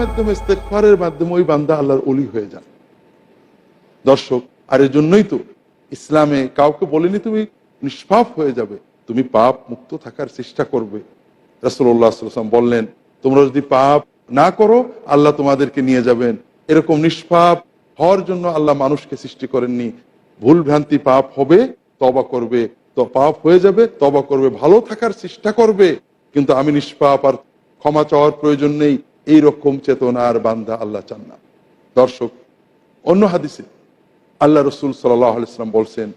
মাধ্যমে ইস্তেকফারের মাধ্যমে ওই বান্দা আল্লাহর অলি হয়ে যান। দর্শক, আর এর জন্যই তো ইসলামে কাউকে বলেনি তুমি নিষ্পাপ হয়ে যাবে, তুমি পাপ মুক্ত থাকার চেষ্টা করবে। রাসুল্লাহাম বললেন, তোমরা যদি পাপ না করো, আল্লাহ তোমাদেরকে নিয়ে যাবেন। এরকম নিষ্পাপ হওয়ার জন্য আল্লাহ মানুষকে সৃষ্টি করেননি। ভুল ভ্রান্তি পাপ হবে তবা করবে। তো পাপ হয়ে যাবে তবা করবে, ভালো থাকার চেষ্টা করবে। কিন্তু আমি নিষ্পাপ আর ক্ষমা চাওয়ার প্রয়োজন নেই। এই রকম চেতনার বান্দা আল্লাহ চান না। দর্শক, অন্য হাদিসে আল্লাহ রসুল সাল্লাম বলছেন,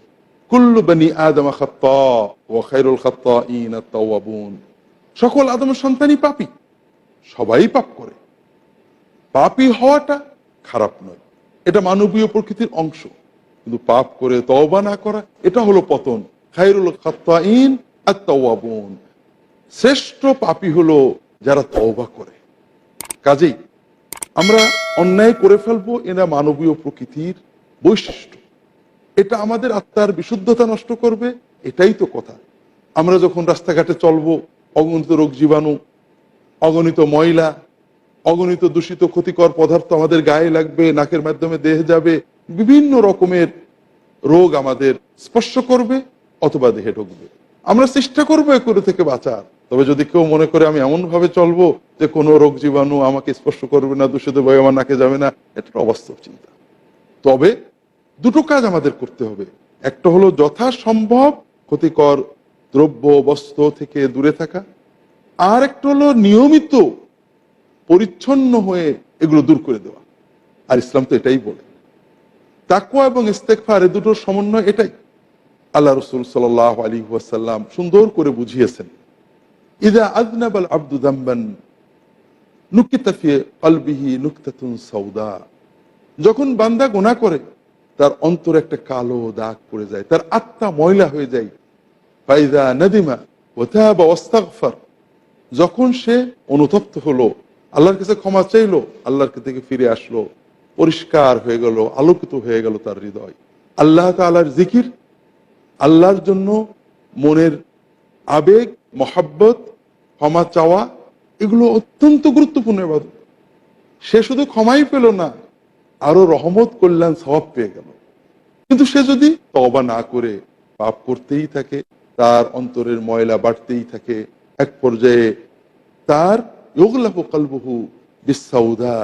কুল্লু বানি আদম খাত্তাবুন সকল আদমের সন্তানই পাপি, সবাই পাপ করে। পাপি হওয়াটা খারাপ নয়, এটা মানবীয় প্রকৃতির অংশ। কিন্তু পাপ করে তওবা না করা, এটা হলো পতন। খাইরুল খাত্তাইন আত্মাবুন শ্রেষ্ঠ পাপি হলো যারা তওবা করে। কাজেই আমরা অন্যায় করে ফেলব এরা মানবীয় প্রকৃতির বৈশিষ্ট্য। এটা আমাদের আত্মার বিশুদ্ধতা নষ্ট করবে, এটাই তো কথা। আমরা যখন রাস্তাঘাটে চলবো, অগণিত রোগ জীবাণু, অগণিত ময়লা, অগণিত দূষিত ক্ষতিকর পদার্থ আমাদের গায়ে লাগবে, নাকের মাধ্যমে দেহে যাবে, বিভিন্ন রকমের রোগ আমাদের স্পর্শ করবে অথবা দেহে ঢুকবে। আমরা চেষ্টা করব এগুলো থেকে বাঁচার। তবে যদি কেউ মনে করে আমি এমন ভাবে চলবো যে কোনো রোগ জীবাণু আমাকে স্পর্শ করবে না, দূষিত বই আমার নাকে যাবে না এটা অবাস্তব চিন্তা। তবে দুটো কাজ আমাদের করতে হবে। একটা হলো যথাসম্ভব ক্ষতিকর দ্রব্য বস্ত্র থেকে দূরে থাকা। আর একটা হলো নিয়মিত পরিচ্ছন্ন হয়ে এগুলো দূর করে দেওয়া। আর ইসলাম তো এটাই বলে। তাকুয়া এবং ইস্তেকফার এ দুটোর সমন্বয় এটাই। আল্লাহ রসুল সাল আলী ওয়াসাল্লাম সুন্দর করে বুঝিয়েছেন, ইদা আদনাবাল আব্দু দাম্বান আলবিহি নুকতাতুন সৌদা যখন বান্দা গোনা করে, তার অন্তর একটা কালো দাগ পড়ে যায়, তার আত্মা ময়লা হয়ে যায়। ফাইদা নদিমা ওথা বা ওস্তাকফার যখন সে অনুতপ্ত হলো, আল্লাহর কাছে ক্ষমা চাইলো, আল্লাহর থেকে ফিরে আসলো, পরিষ্কার হয়ে গেল, আলোকিত হয়ে গেল তার হৃদয়। আল্লাহ তালার জিকির আল্লাহর জন্য মনের আবেগ, মহাব্বত, ক্ষমা চাওয়া, এগুলো অত্যন্ত গুরুত্বপূর্ণ এবাদত সে শুধু ক্ষমাই পেল না, আরও রহমত, কল্যাণ, স্বভাব পেয়ে গেল। কিন্তু সে যদি তবা না করে, পাপ করতেই থাকে, তার অন্তরের ময়লা বাড়তেই থাকে, এক পর্যায়ে তার ইগলাফু কালবহু বিসাউদা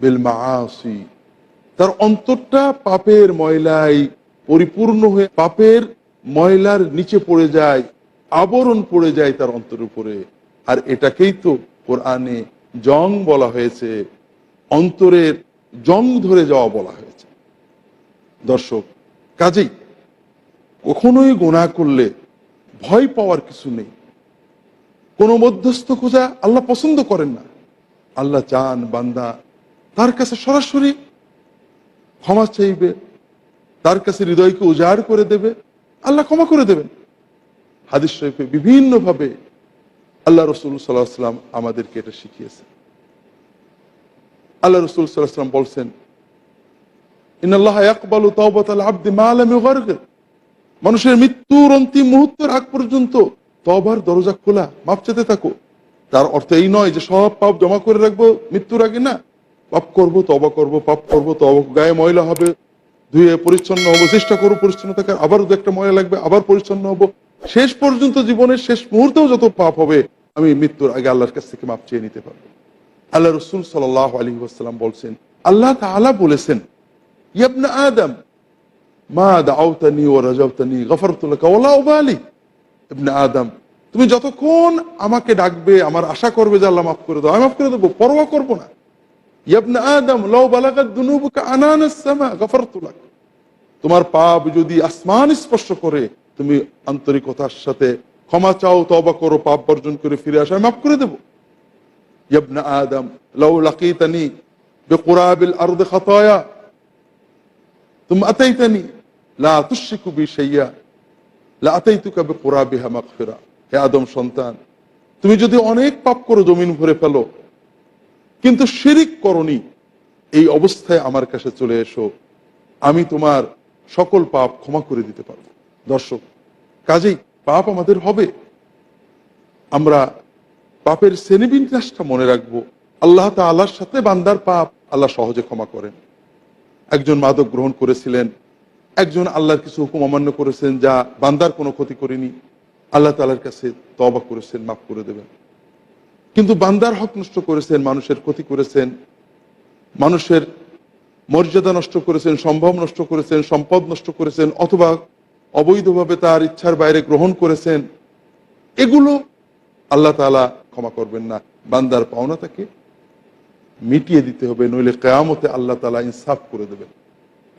বিল মাসি তার অন্তরটা পাপের ময়লায় পরিপূর্ণ হয়ে পাপের ময়লার নিচে পড়ে যায়, আবরণ পড়ে যায় তার অন্তর উপরে। আর এটাকেই তো কোরআনে জং বলা হয়েছে, অন্তরের জং ধরে যাওয়া বলা হয়েছে। দর্শক, কাজেই কখনোই গোনা করলে ভয় পাওয়ার কিছু নেই। কোনো মধ্যস্থ খোঁজা আল্লাহ পছন্দ করেন না। আল্লাহ চান বান্দা তার কাছে সরাসরি ক্ষমা চাইবে তার কাছে হৃদয়কে উজাড় করে দেবে, আল্লাহ ক্ষমা করে দেবেন। হাদিস শরীফে বিভিন্নভাবে আল্লাহ রসুল সাল্লাহ সাল্লাম আমাদেরকে এটা শিখিয়েছে আল্লাহ রসুল সাল্লাহ সাল্লাম বলছেন মানুষের মৃত্যুর অন্তিম মুহূর্তের আগ পর্যন্ত তবার দরজা খোলা, মাপ চেতে থাকো। তার অর্থ এই নয় যে সব পাপ জমা করে রাখব মৃত্যুর আগে না। পাপ করব তবা করব, পাপ করব তবা গায়ে ময়লা হবে। ধুয়ে পরিচ্ছন্ন হব, চেষ্টা করব পরিচ্ছন্ন থাকার আবার দু একটা ময়লা লাগবে, আবার পরিচ্ছন্ন হব। শেষ পর্যন্ত জীবনের শেষ মুহূর্তেও যত পাপ হবে, আমি মৃত্যুর আগে আল্লাহর কাছ থেকে মাপ চেয়ে নিতে পারব। আল্লাহ রসুল সাল আলী আসসালাম বলছেন, আল্লাহ তাআলা বলেছেন আদম, মা ও তুমি যতক্ষণ আমাকে ডাকবে, আমার আশা করবে যে আল্লাহ মাফ করে দাও, আমি মাফ করে দেবো, পরোয়া করব না। ইয়াবনে আদম লাউ বালাগাত দুনুবুকা আনানাস সামা গফরতুল্লাহ তোমার পাপ যদি আসমান স্পর্শ করে, তুমি আন্তরিকতার সাথে ক্ষমা চাও তবা করো, পাপ বর্জন করে ফিরে আসো, আমি মাফ করে দেবো। ইয়াবনে আদম লাউ লাকিতানি বিকুরাবিল আরদ খাতায়া তুমি আতাইতানি লা তুশরিকু বি শাইয়া হে আদম সন্তান, তুমি যদি অনেক পাপ করো, জমিন ভরে ফেলো কিন্তু শিরিক করনি। এই অবস্থায় আমার কাছে চলে এসো। আমি তোমার সকল পাপ ক্ষমা করে দিতে পারব। দর্শক, কাজেই পাপ আমাদের হবে। আমরা পাপের শ্রেণীবিন্যাসটা মনে রাখব। আল্লাহ তাল্লাহর সাথে বান্দার পাপ আল্লাহ সহজে ক্ষমা করেন। একজন মাদক গ্রহণ করেছিলেন। একজন আল্লাহর কিছু হুকুম অমান্য করেছেন যা বান্দার কোনো ক্ষতি করেনি। আল্লাহ তালার কাছে তবা করেছেন, মাফ করে দেবেন। কিন্তু বান্দার হক নষ্ট করেছেন, মানুষের ক্ষতি করেছেন, মানুষের মর্যাদা নষ্ট করেছেন, সম্ভব নষ্ট করেছেন, সম্পদ নষ্ট করেছেন, অথবা অবৈধভাবে তার ইচ্ছার বাইরে গ্রহণ করেছেন, এগুলো আল্লাহ তালা ক্ষমা করবেন না। বান্দার পাওনা তাকে মিটিয়ে দিতে হবে, নইলে কেয়ামতে আল্লাহ তালা ইনসাফ করে দেবেন।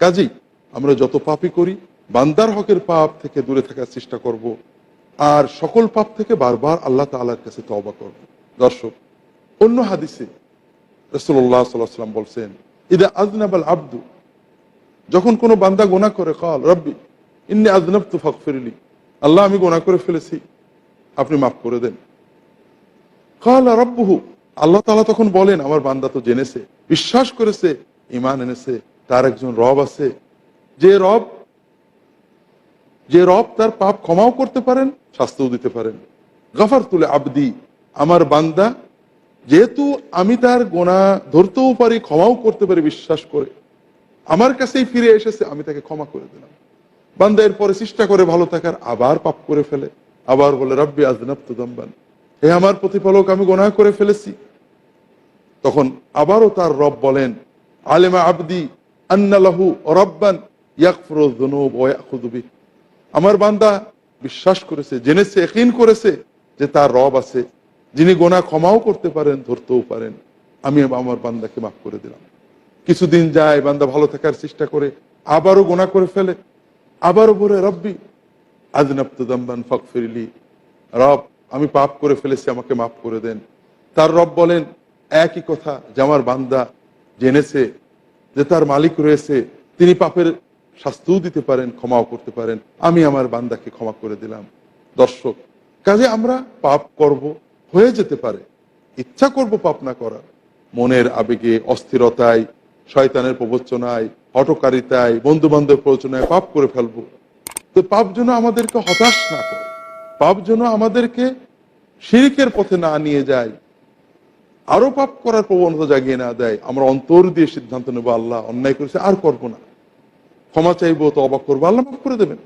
কাজেই আমরা যত পাপই করি, বান্দার হকের পাপ থেকে দূরে থাকার চেষ্টা করব, আর সকল পাপ থেকে বারবার আল্লাহ তালার কাছে তওবা করব। দর্শক, অন্য হাদিসে রসুল্লাহ সাল্লাম বলছেন, ইদা আজনাবাল আব্দু যখন কোনো বান্দা গোনা করে, কাল রব্বি, ইন্নি আজনাব তু ফক ফিরলি আল্লাহ আমি গোনা করে ফেলেছি, আপনি মাফ করে দেন। কাল রব্বহু আল্লাহ তালা তখন বলেন, আমার বান্দা তো জেনেছে, বিশ্বাস করেছে ইমান এনেছে, তার একজন রব আছে। যে রব যে রব তার পাপ ক্ষমাও করতে পারেন, শাস্তিও দিতে পারেন। গফার তুলে আবদি আমার বান্দা, যেহেতু আমি তার গোনা ধরতেও পারি, ক্ষমাও করতে পারি, বিশ্বাস করে, আমার কাছেই ফিরে এসেছে, আমি তাকে ক্ষমা করে দিলাম। বান্দা এরপরে চেষ্টা করে ভালো থাকার, আবার পাপ করে ফেলে, আবার বলে, রব্বি আজনাব তুদম্বান হে আমার প্রতিফলক আমি গোনা করে ফেলেছি। তখন আবারও তার রব বলেন, আলেমা আবদি আন্নালাহু রব্বান আমার বান্দা বিশ্বাস করেছে, জেনেছে একইন করেছে যে তার রব আছে যিনি গোনা ক্ষমাও করতে পারেন, ধরতেও পারেন, আমি আমার বান্দাকে মাফ করে দিলাম। কিছুদিন যায়, বান্দা ভালো থাকার চেষ্টা করে, আবারও গোনা করে ফেলে। আবারও বলে, রব্বি আজনাবতুদাম্বান ফকফিরলি রব, আমি পাপ করে ফেলেছি, আমাকে মাফ করে দেন। তার রব বলেন, একই কথা যে আমার বান্দা জেনেছে যে তার মালিক রয়েছে, তিনি পাপের শাস্তিও দিতে পারেন, ক্ষমাও করতে পারেন। আমি আমার বান্দাকে ক্ষমা করে দিলাম। দর্শক, কাজে আমরা পাপ করব হয়ে যেতে পারে। ইচ্ছা করব পাপ না করা মনের আবেগে, অস্থিরতায়, শয়তানের প্রবচনায় হটকারিতায় বন্ধু বান্ধব প্রবচনায় পাপ করে ফেলব। তো পাপ যেন আমাদেরকে হতাশ না করে, পাপ যেন আমাদেরকে শিরিকের পথে না নিয়ে যায় আরও পাপ করার প্রবণতা জাগিয়ে না দেয়, আমরা অন্তর দিয়ে সিদ্ধান্ত নেব, আল্লাহ অন্যায় করেছে, আর করব না। ক্ষমা চাইব তো অবাক করব, আল্লাহ মাফ করে দেবেন।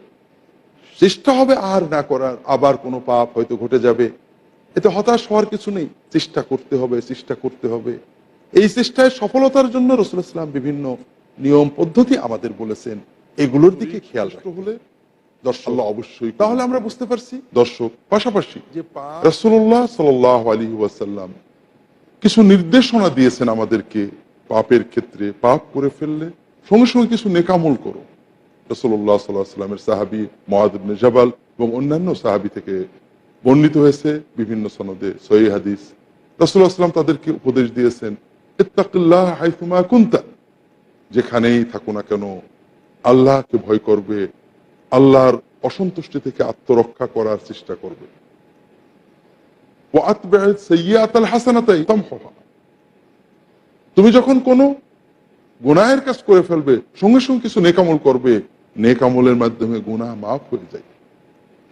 চেষ্টা হবে আর না করার, আবার কোনো পাপ হয়তো ঘটে যাবে। এতে হতাশ হওয়ার কিছু নেই। চেষ্টা করতে হবে চেষ্টা করতে হবে। এই চেষ্টায় সফলতার জন্য রসুল ইসলাম বিভিন্ন নিয়ম পদ্ধতি আমাদের বলেছেন। এগুলোর দিকে খেয়াল রাখতে হলে দর্শক অবশ্যই তাহলে আমরা বুঝতে পারছি। দর্শক পাশাপাশি রসুল্লাহ সাল আলী ওয়াসাল্লাম কিছু নির্দেশনা দিয়েছেন আমাদেরকে পাপের ক্ষেত্রে। পাপ করে ফেললে সঙ্গে সঙ্গে কিছু নেকামল করো। রসুল্লাহ সাল্লামের সাহাবি মহাদিবনে জবাল এবং অন্যান্য সাহাবি থেকে বর্ণিত হয়েছে বিভিন্ন সনদে, সহি হাদিস। রসুল আসলাম তাদেরকে উপদেশ দিয়েছেন কুন্তা যেখানেই থাকো না কেন, আল্লাহকে ভয় করবে, আল্লাহর অসন্তুষ্টি থেকে আত্মরক্ষা করার চেষ্টা করবে। তুমি যখন কোন গুনাহের কাজ করে ফেলবে, সঙ্গে সঙ্গে কিছু নেকামল করবে, নেকামলের মাধ্যমে গুনাহ মাফ হয়ে যায়।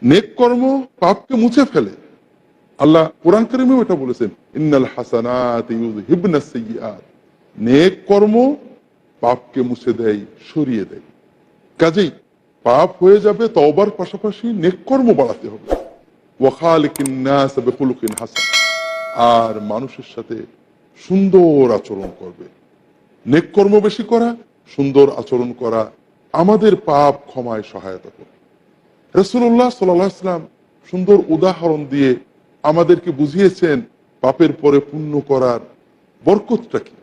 নেক কর্ম পাপকে মুছে ফেলে। আল্লাহ কোরআন করিমেও এটা বলেছেন, ইন্নাল হাসানাত সাইয়্যাত নেক কর্ম পাপকে মুছে দেয়, সরিয়ে দেয়। কাজেই পাপ হয়ে যাবে, তওবার পাশাপাশি নেক কর্ম বাড়াতে হবে। হাসান। আর মানুষের সাথে সুন্দর আচরণ করবে। নেক কর্ম বেশি করা, সুন্দর আচরণ করা আমাদের পাপ ক্ষমায় সহায়তা করবে। রসুল্লাহ সাল্লাম সুন্দর উদাহরণ দিয়ে আমাদেরকে বুঝিয়েছেন পাপের পরে পুণ্য করার বরকতটা কি?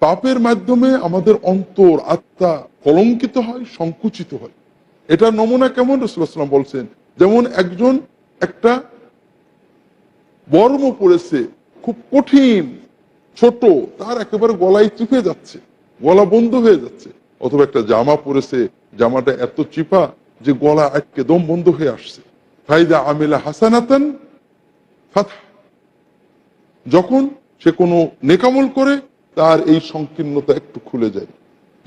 পাপের মাধ্যমে আমাদের অন্তর, আত্মা কলঙ্কিত হয়, সংকুচিত হয়। এটা নমুনা কেমন রসুলাম বলছেন? যেমন একজন একটা বর্ম পড়েছে খুব কঠিন, ছোট, তার একেবারে গলায় চিপে যাচ্ছে, গলা বন্ধ হয়ে যাচ্ছে। অথবা একটা জামা পরেছে, জামাটা এত চিপা যে গলা আটকে দম বন্ধ হয়ে আসছে। ফাইদা আমিলা হাসানাতান যখন সে কোনো নেকামল করে, তার এই সংকীর্ণতা একটু খুলে যায়।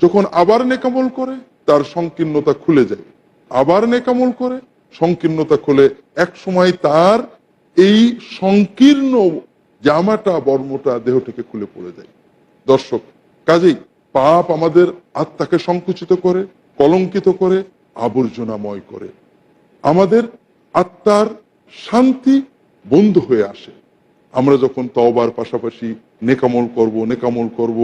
যখন আবার নেকামল করে, তার সংকীর্ণতা খুলে যায়। আবার নেকামল করে, সংকীর্ণতা খুলে। এক সময় তার এই সংকীর্ণ জামাটা, বর্মটা দেহ থেকে খুলে পড়ে যায়। দর্শক, কাজেই পাপ আমাদের আত্মাকে সংকুচিত করে, কলঙ্কিত করে, আবর্জনাময় করে। আমাদের আত্মার শান্তি বন্ধ হয়ে আসে। আমরা যখন তওবার পাশাপাশি নেকামল করব নেকামল করব,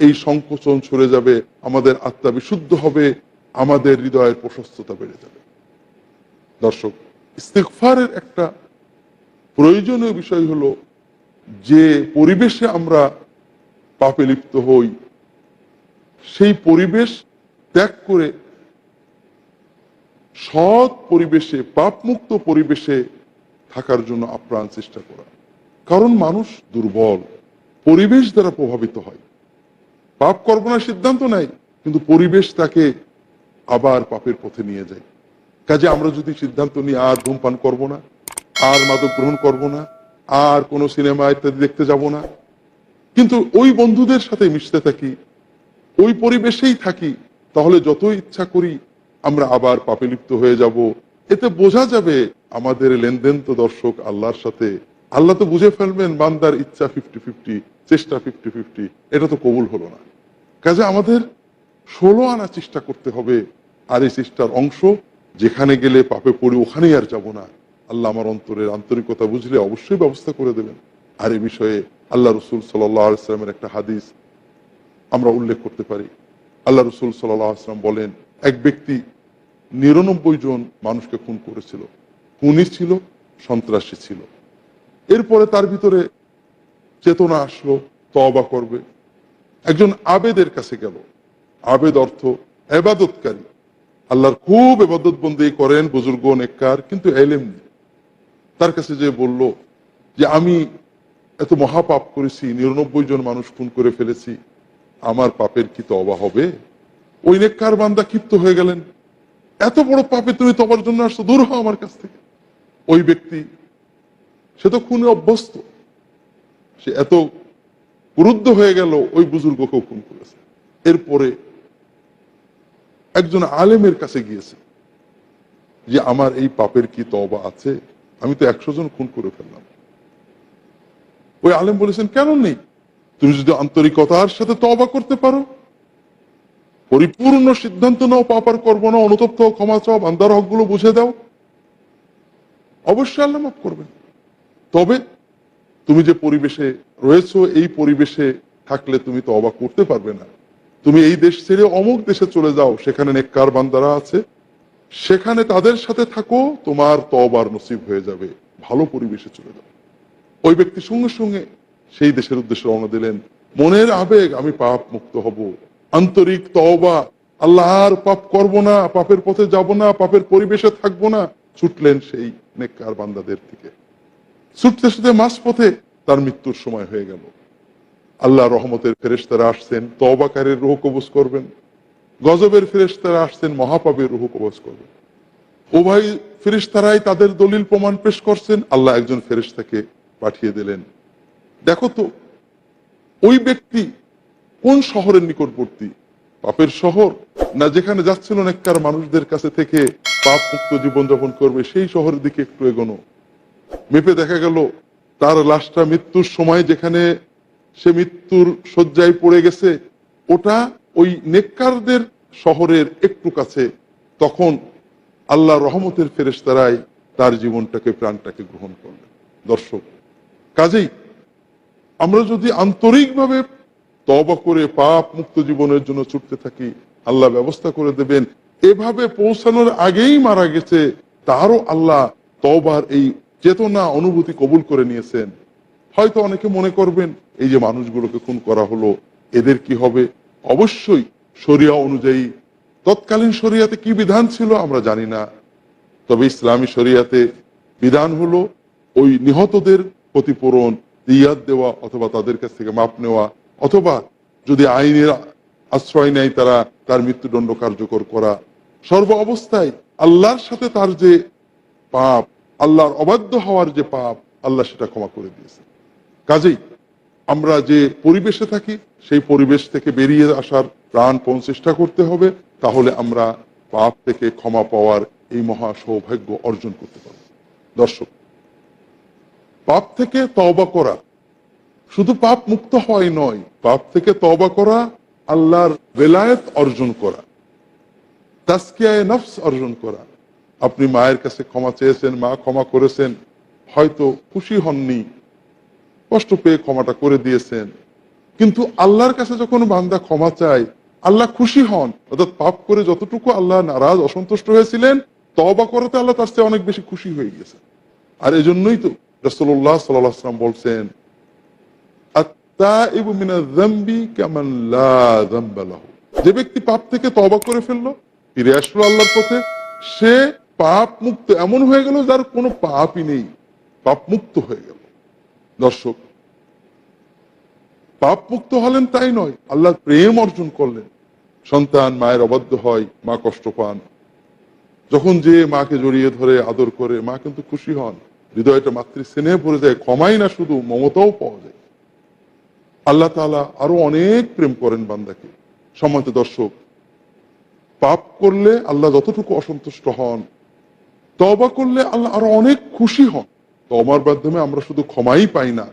এই সংকোচন সরে যাবে, আমাদের আত্মা বিশুদ্ধ হবে, আমাদের হৃদয়ের প্রশস্ততা বেড়ে যাবে। দর্শক ইস্তেকফারের একটা প্রয়োজনীয় বিষয় হলো যে পরিবেশে আমরা পাপে লিপ্ত হই, সেই পরিবেশ ত্যাগ করে সৎ পরিবেশে, পাপমুক্ত পরিবেশে থাকার জন্য আপ্রাণ চেষ্টা করা। কারণ মানুষ দুর্বল, পরিবেশ দ্বারা প্রভাবিত হয়। পাপ না সিদ্ধান্ত নেয়, কিন্তু পরিবেশ তাকে আবার পাপের পথে নিয়ে যায়। কাজে আমরা যদি সিদ্ধান্ত নিই আর ধূমপান করব না, আর মাদক গ্রহণ করব না আর কোনো সিনেমা ইত্যাদি দেখতে যাব না। কিন্তু ওই বন্ধুদের সাথে মিশতে থাকি, ওই পরিবেশেই থাকি, তাহলে যতই ইচ্ছা করি আমরা আবার পাপে লিপ্ত হয়ে যাব। এতে বোঝা যাবে আমাদের লেনদেন তো দর্শক আল্লাহর সাথে। আল্লাহ তো বুঝে ফেলবেন বান্দার ইচ্ছা ফিফটি ফিফটি চেষ্টা ফিফটি ফিফটি এটা তো কবুল হলো না। কাজে আমাদের ষোলো আনা চেষ্টা করতে হবে, আর এই চেষ্টার অংশ যেখানে গেলে পাপে পড়ি ওখানেই আর যাব না। আল্লাহ আমার অন্তরের আন্তরিকতা বুঝলে অবশ্যই ব্যবস্থা করে দেবেন। আর এ বিষয়ে আল্লাহ রসুল সাল্লামের একটা হাদিস আমরা উল্লেখ করতে পারি। আল্লাহ রসুল সাল্লাহ আসলাম বলেন, এক ব্যক্তি নিরানব্বই জন মানুষকে খুন করেছিল। খুনি ছিল, সন্ত্রাসী ছিল। এরপরে তার ভিতরে চেতনা আসলো তবা করবে। একজন আবেদের কাছে গেল। আবেদ অর্থ এবাদতকারী। আল্লাহর খুব এবাদত বন্দী করেন বুজুর্গ, নেককার, কিন্তু এলেম নেই। তার কাছে যে বলল যে আমি এত মহাপাপ করেছি, নিরানব্বই জন মানুষ খুন করে ফেলেছি, আমার পাপের কি তবা হবে? ওই নেককার বান্দা ক্ষিপ্ত হয়ে গেলেন। এত বড় পাপে তুমি তবার জন্য আসছো, দূর হও আমার কাছ থেকে। ওই ব্যক্তি, সে তো খুনে অভ্যস্ত। সে এত ক্রুদ্ধ হয়ে গেল, ওই বুজুর্গকেও খুন করেছে। এরপরে একজন আলেমের কাছে গিয়েছে যে, আমার এই পাপের কি তবা আছে? আমি তো একশো জন খুন করে ফেললাম। ওই আলেম বলেছেন, কেন নেই? তুমি যদি আন্তরিকতার সাথে তবা করতে পারো, পরিপূর্ণ সিদ্ধান্ত নাও পাপার করব না, অনুতপ্ত ক্ষমা চাও, বান্দার হকগুলো বুঝে দাও। অবশ্যই আল্লাহ মাফ করবেন। তবে তুমি যে পরিবেশে রয়েছো, এই পরিবেশে থাকলে তুমি তো অবাক করতে পারবে না। তুমি এই দেশ ছেড়ে অমুক দেশে চলে যাও, সেখানে নেককার বান্দারা আছে। সেখানে তাদের সাথে থাকো, তোমার তবার নসিব হয়ে যাবে। ভালো পরিবেশে চলে যাও। ওই ব্যক্তি সঙ্গে সঙ্গে সেই দেশের উদ্দেশ্যে রওনা দিলেন, মনের আবেগ, আমি পাপ মুক্ত হব। আন্তরিক তওবা আল্লাহ আর পাপ করব না, পাপের পথে যাব না, পাপের পরিবেশে থাকব না। ছুটলেন সেই নেককার বান্দাদের থেকে ছুটতে ছুটতে মাস পথে তার মৃত্যুর সময় হয়ে গেল। আল্লাহ রহমতের ফেরেশতারা আসছেন তবাকারের রোহ কবজ করবেন। গজবের ফেরেশতারা আসছেন মহাপাপের রুহ কবজ করবেন উভয় ফেরেশতারাই তাদের দলিল প্রমাণ পেশ করছেন, আল্লাহ একজন ফেরেশতাকে পাঠিয়ে দিলেন। দেখো তো, ওই ব্যক্তি কোন শহরের নিকটবর্তী? পাপের শহর? না যেখানে যাচ্ছিল নেককার মানুষদের কাছে থেকে পাপ মুক্ত জীবনযাপন করবে, সেই শহরের দিকে একটু এগোনো। মেপে দেখা গেল, তার লাশটা মৃত্যুর সময় যেখানে সে মৃত্যুর শয্যায় পড়ে গেছে, ওটা ওই নেককারদের শহরের একটু কাছে, তখন আল্লাহ রহমতের ফেরেশতারাই তার জীবনটাকে, প্রাণটাকে গ্রহণ করলেন। দর্শক, কাজেই আমরা যদি আন্তরিকভাবে তবা করে পাপ মুক্ত জীবনের জন্য ছুটতে থাকি, আল্লাহ ব্যবস্থা করে দেবেন। এভাবে পৌঁছানোর আগেই মারা গেছে, তারও আল্লাহ তবার এই চেতনা অনুভূতি কবুল করে নিয়েছেন। হয়তো অনেকে মনে করবেন, এই যে মানুষগুলোকে খুন করা হলো, এদের কি হবে? অবশ্যই শরিয়া অনুযায়ী। তৎকালীন শরিয়াতে কি বিধান ছিল আমরা জানি না। তবে ইসলামী শরিয়াতে বিধান হলো ওই নিহতদের ক্ষতিপূরণ দিয়াত দেওয়া অথবা তাদের কাছ থেকে মাপ নেওয়া অথবা যদি আইনের আশ্রয় নেয় তারা তার মৃত্যুদণ্ড কার্যকর করা। সর্ব অবস্থায় আল্লাহর সাথে তার যে পাপ, আল্লাহর অবাধ্য হওয়ার যে পাপ, আল্লাহ সেটা ক্ষমা করে দিয়েছে কাজেই আমরা যে পরিবেশে থাকি, সেই পরিবেশ থেকে বেরিয়ে আসার প্রাণপণ চেষ্টা করতে হবে, তাহলে আমরা পাপ থেকে ক্ষমা পাওয়ার এই মহা সৌভাগ্য অর্জন করতে পারব। দর্শক, পাপ থেকে তওবা করা শুধু পাপ মুক্ত হয় নয়, পাপ থেকে তওবা করা আল্লাহর বেলায়েত অর্জন করা তাস্কিয়ায় নফস অর্জন করা। আপনি মায়ের কাছে ক্ষমা চেয়েছেন, মা ক্ষমা করেছেন, হয়তো খুশি হননি কষ্ট পেয়ে ক্ষমাটা করে দিয়েছেন। কিন্তু আল্লাহর কাছে যখন বান্দা ক্ষমা চায়, আল্লাহ খুশি হন। অর্থাৎ পাপ করে যতটুকু আল্লাহ নারাজ, অসন্তুষ্ট হয়েছিলেন তবা করাতে আল্লাহ তার চেয়ে অনেক বেশি খুশি হয়ে গেছে আর এজন্যই তো রসল্লাহ সাল্লাম বলছেন। যে ব্যক্তি পাপ থেকে তবা করে ফেলল, ফিরে আসলো আল্লাহর পথে, সে পাপ মুক্ত এমন হয়ে গেল যার কোনো পাপই নেই পাপ মুক্ত হয়ে গেল। দর্শক পাপ মুক্ত হলেন তাই নয়, আল্লাহ প্রেম অর্জন করলেন। সন্তান মায়ের অবাধ্য হয়, মা কষ্ট পান। যখন যে মাকে জড়িয়ে ধরে, আদর করে, মা কিন্তু খুশি হন। হৃদয়টা মাতৃ স্নেহে ভরে যায়, ক্ষমাই না শুধু, মমতাও পাওয়া যায়। আল্লাহ তাআলা আরও অনেক প্রেম করেন বান্দাকে। সম্মানিত দর্শক, পাপ করলে আল্লাহ যতটুকু অসন্তুষ্ট হন তবা করলে আল্লাহ আরও অনেক খুশি হন। তবার মাধ্যমে আমরা শুধু ক্ষমাই পাই না